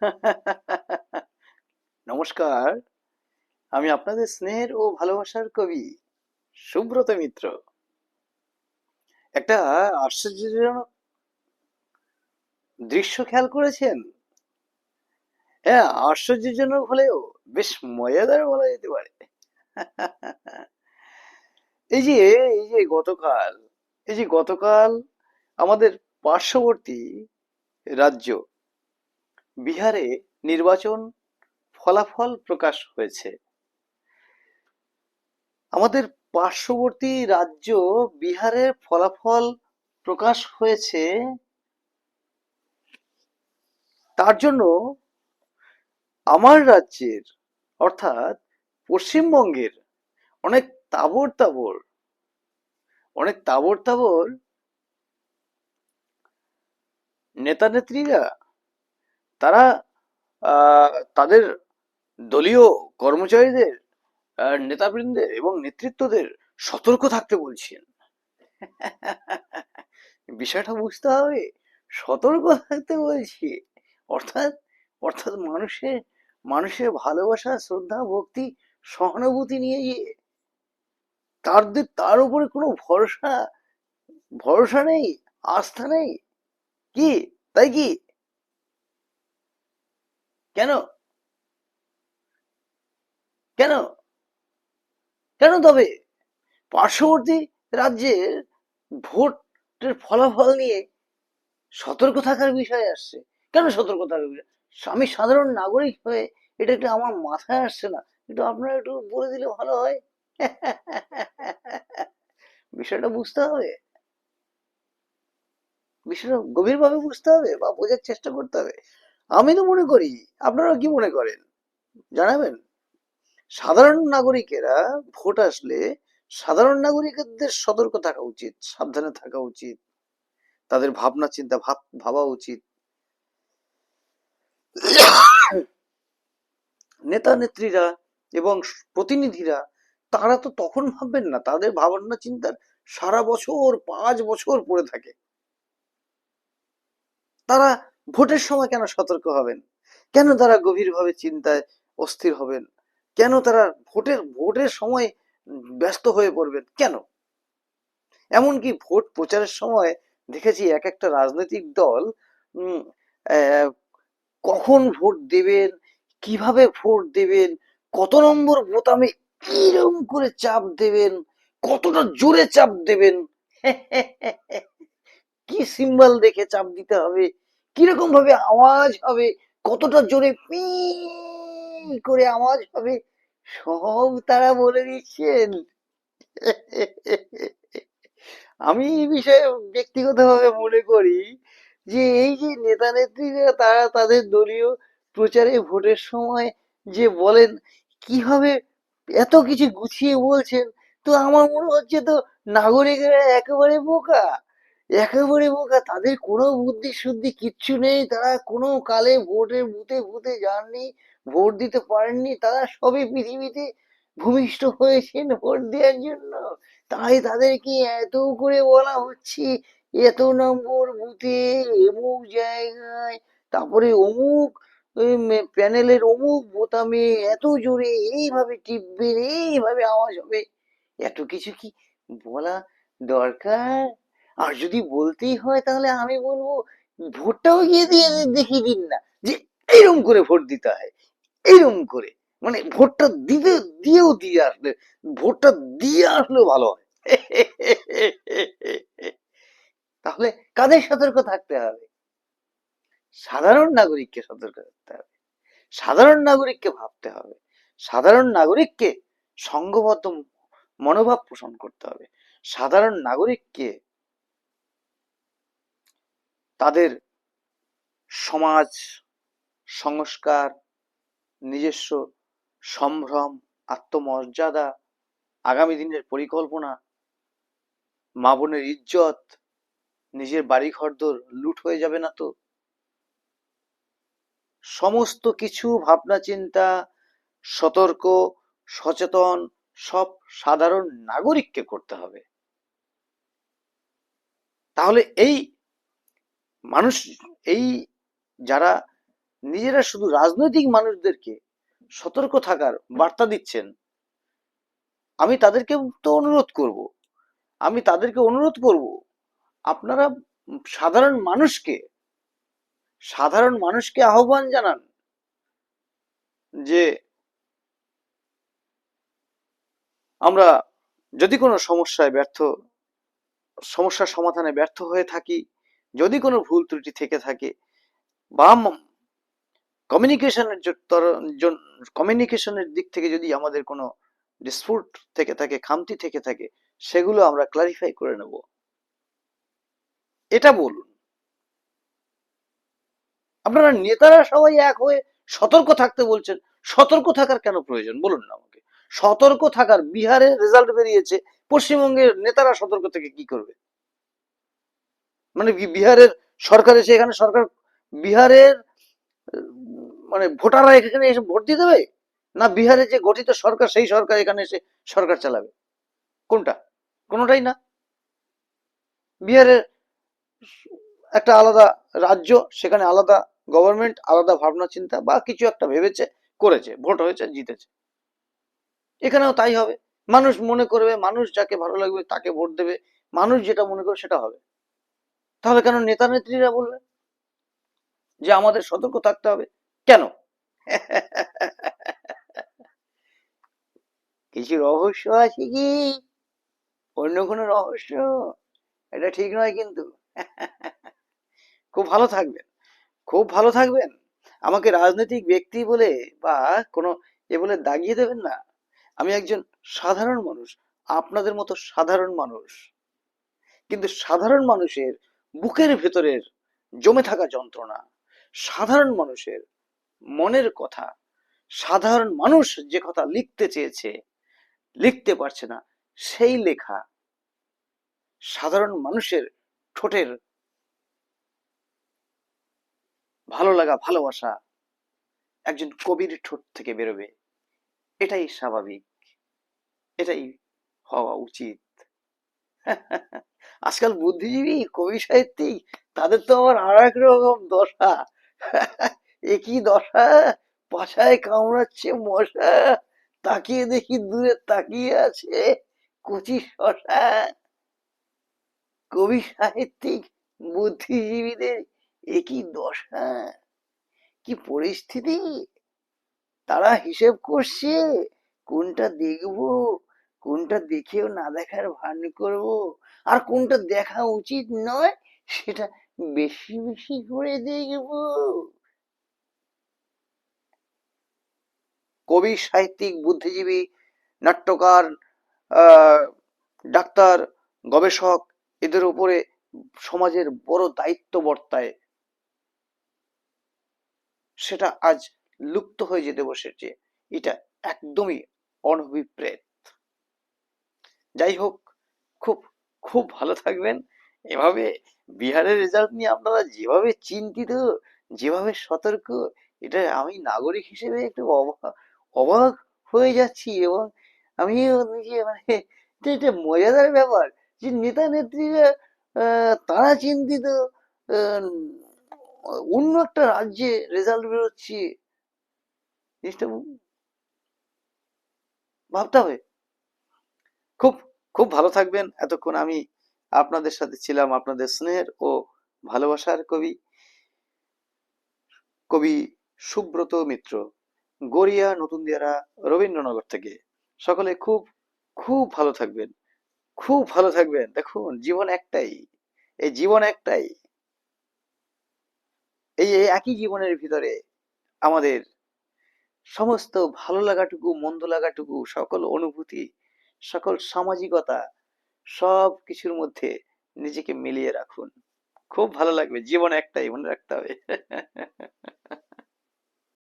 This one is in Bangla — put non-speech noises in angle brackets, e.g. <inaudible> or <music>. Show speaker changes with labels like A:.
A: <laughs> নমস্কার, আমি আপনাদের স্নেহের ও ভালোবাসার কবি সুব্রত মিত্র। একটা আশ্চর্যজনক দৃশ্য খেয়াল করেছেন? হ্যাঁ আশ্চর্যজনক হলেও বেশ মজাদার বলা যেতে পারে। <laughs> এই যে এই যে গতকাল, এই যে গতকাল আমাদের পার্শ্ববর্তী রাজ্য বিহারে নির্বাচন ফলাফল প্রকাশ হয়েছে। আমাদের পার্শ্ববর্তী রাজ্য বিহারের ফলাফল প্রকাশ হয়েছে। তার জন্য আমার রাজ্যের, অর্থাৎ পশ্চিমবঙ্গের অনেক তাবর তাবর অনেক তাবর তাবর নেতা নেত্রীরা তারা তাদের দলীয় কর্মচারীদের নেতাবৃন্দের এবং নেতৃত্বদের সতর্ক থাকতে বলছেন। বিষয়টা বুঝতে হবে। সতর্ক থাকতে বলছি। অর্থাৎ অর্থাৎ মানুষের মানুষের ভালোবাসা, শ্রদ্ধা, ভক্তি, সহানুভূতি নিয়ে গিয়ে তাদের তার উপরে কোনো ভরসা ভরসা নেই, আস্থা নেই। কি? তাই কি? কেন? কেন? কেন তবে? পার্শ্ববর্তী রাজ্যের ভোটের ফলাফল নিয়ে সতর্ক থাকার বিষয় আসছে। কেন সতর্ক থাকার বিষয়? আমি সাধারণ নাগরিক হয়ে এটা একটু আমার মাথায় আসছে না? একটু আপনারা একটু বলে দিলে ভালো হয়। বিষয়টা বুঝতে হবে। বিষয়টা গভীরভাবে বুঝতে হবে বা বোঝার চেষ্টা করতে হবে। আমি তো মনে করি আপনারা কি মনে করেন? জানাবেন? সাধারণ নাগরিকেরা ভোট আসলে সাধারণ নাগরিকদের সতর্ক থাকা উচিত, সাবধানে থাকা উচিত, তাদের ভাবনা চিন্তা ভাব, ভাবা উচিত। নেতা নেত্রীরা এবং প্রতিনিধিরা, তারা তো তখন ভাববেন না, তাদের ভাবনা চিন্তার সারা বছর, পাঁচ বছর পড়ে থাকে। তারা ভোটের সময় কেন সতর্ক হবেন? কেন তারা গভীরভাবে চিন্তায় অস্থির হবেন? কেন তারা ভোটের ভোটের সময় ব্যস্ত হয়ে পড়বেন? কেন? এমনকি ভোট প্রচারের সময় দেখেছি এক একটা রাজনৈতিক দল কখন ভোট দেবেন, কীভাবে ভোট দেবেন, কত নম্বর বোতামে কীরকম করে চাপ দেবেন, কতটা জোরে চাপ দেবেন? <laughs> কি সিম্বল দেখে চাপ দিতে হবে? কীরকম ভাবে আওয়াজ হবে, কতটা জোরে পি করে আওয়াজ হবে, সব তারা বলে দিচ্ছেন। আমি এই বিষয়ে ব্যক্তিগতভাবে মনে করি যে, এই যে নেতা নেত্রীরা তারা তাদের দলীয় প্রচারে ভোটের সময় যে বলেন, কীভাবে এত কিছু গুছিয়ে বলছেন? তো আমার মনে হচ্ছে তো নাগরিকরা একেবারে বোকা। একেবারে বোকা, তাদের কোনো বুদ্ধি শুদ্ধি কিচ্ছু নেই, তারা কোনো কালে ভোটের বুথে বুথে যাননি, ভোট দিতে পারেননি, তারা সবই পৃথিবীতে ভূমিষ্ঠ হয়েছেন ভোট দেওয়ার জন্য। তাই তাদেরকে এত করে বলা হচ্ছে, এত নম্বর বুথে, অমুক জায়গায়, তারপরে অমুক প্যানেলের অমুক বোতামে এত জোরে এইভাবে টিপবেন, এইভাবে আওয়াজ হবে। এত কিছু কি বলা দরকার? আর যদি বলতেই হয় তাহলে আমি বলব, ভোটটাও গিয়ে দিয়ে দেখিয়ে দিন না, যে এইরকম করে ভোট দিতে হয় এইরকম করে। মানে ভোটটা দিতে, দিয়েও দিয়ে আসলে, ভোটটা দিয়ে আসলেও ভালো হয়। তাহলে কাদের সতর্ক থাকতে হবে? সাধারণ নাগরিককে সতর্ক থাকতে হবে। সাধারণ নাগরিককে ভাবতে হবে। সাধারণ নাগরিককে সংঘবদ্ধ মনোভাব পোষণ করতে হবে। সাধারণ নাগরিককে তাদের সমাজ, সংস্কার, নিজস্ব সম্ভ্রম, আত্মমর্যাদা, আগামী দিনের পরিকল্পনা, মা বোনের ইজ্জত, নিজের বাড়ি ঘরদোর লুট হয়ে যাবে না তো? সমস্ত কিছু, ভাবনা, চিন্তা, সতর্ক, সচেতন, সব সাধারণ নাগরিককে করতে হবে। তাহলে এই মানুষ এই যারা নিজেরা শুধু রাজনৈতিক মানুষদেরকে সতর্ক থাকার বার্তা দিচ্ছেন, আমি তাদেরকে তো অনুরোধ করব। আমি তাদেরকে অনুরোধ করব, আপনারা সাধারণ মানুষকে সাধারণ মানুষকে আহ্বান জানান যে আমরা যদি কোনো সমস্যায় ব্যর্থ, সমস্যার সমাধানে ব্যর্থ হয়ে থাকি যদি কোনো ভুল ত্রুটি থেকে থাকে বা কমিউনিকেশনের কমিউনিকেশনের দিক থেকে যদি আমাদের কোনো ডিসপুট থেকে থাকে, খামতি থেকে থাকে, সেগুলো আমরা ক্লারিফাই করে নেব। এটা বলুন। আপনারা নেতারা সবাই এক হয়ে সতর্ক থাকতে বলছেন, সতর্ক থাকার কেন প্রয়োজন? বলুন না আমাকে। সতর্ক থাকার বিহারে রেজাল্ট বেরিয়েছে, পশ্চিমবঙ্গের নেতারা সতর্ক থেকে কি করবে? মানে বিহারের সরকার এসে এখানে সরকার, বিহারের মানে ভোটাররা এখানে এসে ভোট দিয়ে দেবে? না বিহারে যে গঠিত সরকার, সেই সরকার এখানে এসে সরকার চালাবে? কোনটা? কোনোটাই না। বিহারের একটা আলাদা রাজ্য, সেখানে আলাদা গভর্নমেন্ট আলাদা ভাবনা, চিন্তা, বা কিছু একটা ভেবেছে, করেছে, ভোট হয়েছে, জিতেছে। এখানেও তাই হবে। মানুষ মনে করবে, মানুষ যাকে ভালো লাগবে তাকে ভোট দেবে। মানুষ যেটা মনে করবে সেটা হবে। তাহলে কেন নেতা নেত্রীরা বলবে যে আমাদের সতর্ক থাকতে হবে? কেন? কিছু রহস্য আছে কি? অন্য কোনো রহস্য? এটা ঠিক নয় কিন্তু। খুব ভালো থাকবেন। খুব ভালো থাকবেন। আমাকে রাজনৈতিক ব্যক্তি বলে বা কোনো এ বলে দাগিয়ে দেবেন না। আমি একজন সাধারণ মানুষ, আপনাদের মতো সাধারণ মানুষ। কিন্তু সাধারণ মানুষের বুকের ভেতরের জমে থাকা যন্ত্রণা, সাধারণ মানুষের মনের কথা, সাধারণ মানুষ যে কথা লিখতে চেয়েছে, লিখতে পারছে না, সেই লেখা সাধারণ মানুষের ঠোঁটের ভালো লাগা, ভালোবাসা একজন কবির ঠোঁট থেকে বেরোবে। এটাই স্বাভাবিক। এটাই হওয়া উচিত। <laughs> আজকাল বুদ্ধিজীবী, কবি সাহিত্যিক, তাদের তো আবার আর এক রকম দশা। একই দশা পাছায় কামড়াচ্ছে মশা, তাকিয়ে দেখি দূরে তাকিয়ে আছে কচি শশা। কবি সাহিত্যিক, বুদ্ধিজীবীদের একই দশা। কি পরিস্থিতি? তারা হিসেব করছে, কোনটা দেখব? কোনটা দেখেও না দেখার ভান করব? আর কোনটা দেখা উচিত নয়, সেটা বেশি বেশি করে দেখব। কবি, সাহিত্যিক, বুদ্ধিজীবী, নাট্যকার ডাক্তার, গবেষক, এদের উপরে সমাজের বড় দায়িত্ব বর্তায়। সেটা আজ লুপ্ত হয়ে যেতে বসেছে। এটা একদমই অনভিপ্রেত। যাই হোক, খুব খুব ভালো থাকবেন। এভাবে বিহারের রেজাল্ট নিয়ে আপনারা যেভাবে চিন্তিত, যেভাবে সতর্ক, এটা আমি নাগরিক হিসেবে একটু অবাক হয়ে যাচ্ছি এবং আমি নিজে মানে এটা মজাদার ব্যাপার যে নেতা নেত্রীরা তারা চিন্তিত অন্য একটা রাজ্যে রেজাল্ট বেরোচ্ছে। জিনিসটা ভাবতে হবে। খুব খুব ভালো থাকবেন। এতক্ষণ আমি আপনাদের সাথে ছিলাম আপনাদের স্নেহের ও ভালোবাসার কবি কবি সুব্রত মিত্র। গড়িয়া নতুন দিয়ারা রবীন্দ্রনগর থেকে। সকলে খুব খুব ভালো থাকবেন। খুব ভালো থাকবেন। দেখুন, জীবন একটাই। এই জীবন একটাই। এই একই জীবনের ভিতরে আমাদের সমস্ত ভালো লাগাটুকু, মন্দ লাগাটুকু, সকল অনুভূতি সকল সামাজিকতা সব কিছুর মধ্যে নিজেকে মিলিয়ে রাখুন। খুব ভালো লাগবে, জীবন একটাই মনে রাখতে হবে। <laughs>